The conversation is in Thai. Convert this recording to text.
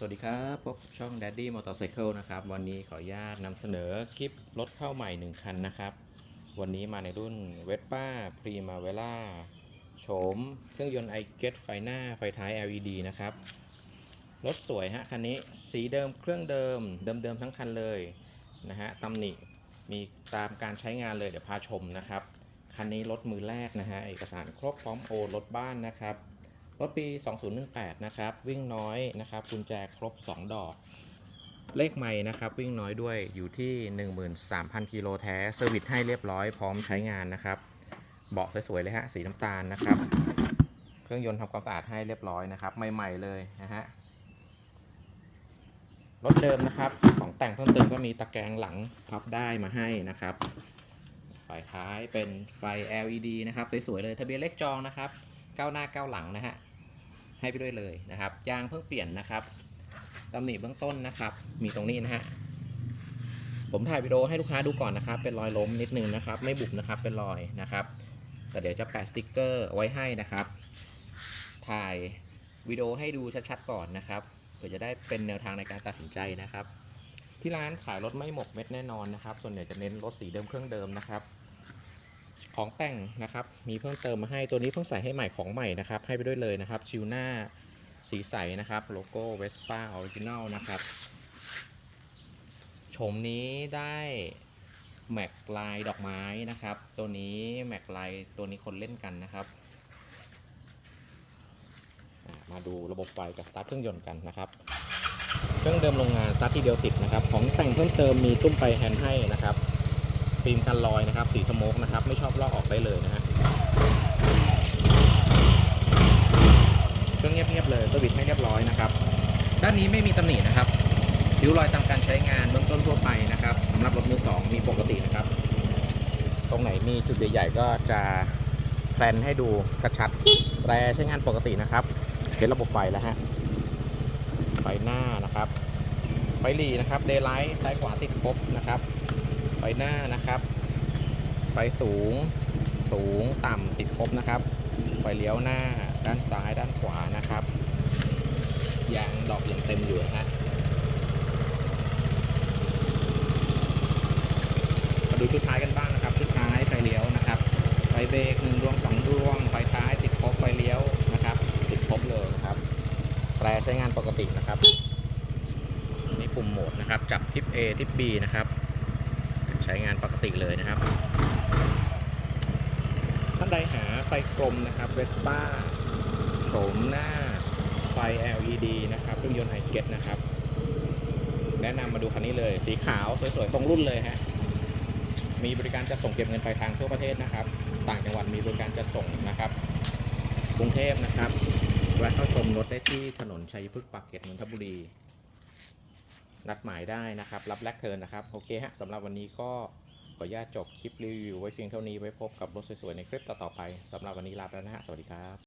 สวัสดีครับพบกับช่อง Daddy Motorcycle นะครับ วันนี้ขออนุญาตนำเสนอคลิปรถเข้าใหม่ 1 คันนะครับ วันนี้มาในรุ่น Vespa Primavera โฉมเครื่องยนต์ i g e t ไฟหน้าไฟท้าย LED นะครับ รถสวยฮะ คันนี้สีเดิมเครื่องเดิม เดิมๆทั้งคันเลยนะฮะตำหนิมีตามการใช้งานเลยเดี๋ยวพาชมนะครับ คันนี้รถมือแรกนะฮะเอกสารครบพร้อมโอนรถบ้านนะครับ รถปี 2018 นะครับ วิ่งน้อยนะครับกุญแจครบ 2 ดอก เลขไม่นะครับ วิ่งน้อยด้วยอยู่ที่ 13,000 กิโลแท้เซอร์วิสให้เรียบร้อยพร้อมใช้งานนะครับ เบาะสวยๆเลยฮะ สีน้ำตาลนะครับ เครื่องยนต์ทำความสะอาดให้เรียบร้อยนะครับ ใหม่ๆเลยนะฮะ รถเดิมนะครับ ของแต่งเพิ่มเติมก็มีตะแกรงหลังพับได้มาให้นะครับไฟท้ายเป็นไฟ LED นะครับสวยๆเลยทะเบียนเลขจองนะครับก้าวหน้าก้าวหลังนะฮะ ให้ไปด้วยเลยนะครับ ยางเพิ่งเปลี่ยนนะครับตำหนิเบื้องต้นนะครับ มีตรงนี้นะฮะผมถ่ายวิดีโอให้ลูกค้าดูก่อนนะครับ เป็นรอยล้มนิดนึงนะครับ ไม่บุบนะครับ เป็นรอยนะครับ แต่เดี๋ยวจะแปะสติกเกอร์ไว้ให้นะครับ ถ่ายวิดีโอให้ดูชัดๆก่อนนะครับ เพื่อจะได้เป็นแนวทางในการตัดสินใจนะครับ ที่ร้านขายรถไม่หมกเม็ดแน่นอนนะครับ ส่วนใหญ่จะเน้นรถสีเดิมเครื่องเดิมนะครับ ของแต่งนะครับ มีเพิ่มเติมมาให้ตัวนี้เพิ่งใส่ให้ใหม่ของใหม่นะครับ ให้ไปด้วยเลยนะครับ ชิวหน้าสีใสนะครับ โลโก้ Vespa Original นะครับโฉมนี้ได้แม็กลายดอกไม้นะครับ ตัวนี้แม็กลายตัวนี้คนเล่นกันนะครับ มาดูระบบไฟกับสตาร์ทเครื่องยนต์กันนะครับ เครื่องเดิมโรงงานสตาร์ททีเดียวติดนะครับ ของแต่งเพิ่มเติมมีตุ้มไฟแฮนด์ให้นะครับ ฟิล์มกันรอยนะครับ สีสโมกนะครับ ไม่ชอบลอกออกได้เลยนะฮะเครื่องเงียบๆเลยสวิตช์ไม่เรียบร้อยนะครับด้านนี้ไม่มีตำหนินะครับริ้วรอยตามการใช้งานเบื้องต้นทั่วไปนะครับสำหรับรถมือสองมีปกตินะครับ ตรงไหนมีจุดใหญ่ๆก็จะแพลนให้ดูชัดๆแตรใช้งานปกตินะครับเป็นระบบไฟแล้วฮะไฟหน้านะครับ ไฟหลีนะครับเดย์ไลท์ซ้ายขวาติดครบนะครับ ไฟหน้านะครับไฟสูงสูงต่ำติดครบนะครับ ไฟเลี้ยวหน้าด้านซ้ายด้านขวานะครับยางดอกยังเต็มอยู่นะฮะมาดูชุดท้ายกันบ้างนะครับ ชุดท้ายไฟเลี้ยวนะครับ ไฟเบรกหนึ่งดวงสองดวง ไฟท้ายติดครบไฟเลี้ยวนะครับ ติดครบเลยนะครับแปรใช้งานปกตินะครับ นี่ปุ่มโหมดนะครับ จับทิป A ทิป B นะครับ ช้งานปกติเลยนะครับ ท่านใดหาไฟกลมนะครับเวสป้าโฉมหน้าไฟ LED นะครับเครื่องยนต์ไฮเกตนะครับ แนะนำมาดูคันนี้เลย สีขาวสวยๆตรงรุ่นเลยฮะมีบริการจะส่งเก็บเงินปลายทางทั่วประเทศนะครับ ต่างจังหวัดมีบริการจะส่งนะครับกรุงเทพนะครับแวะเข้าชมรถได้ที่ถนนชัยพฤกษ์ปากเกร็ดนนทบุรี นัดหมายได้นะครับ รับแลกเทิร์นนะครับ โอเคฮะสำหรับวันนี้ก็ขออนุญาตจบคลิปรีวิวไว้เพียงเท่านี้ไว้พบกับรถสวยๆในคลิปต่อๆไปสำหรับวันนี้ลาไปแล้วนะฮะสวัสดีครับ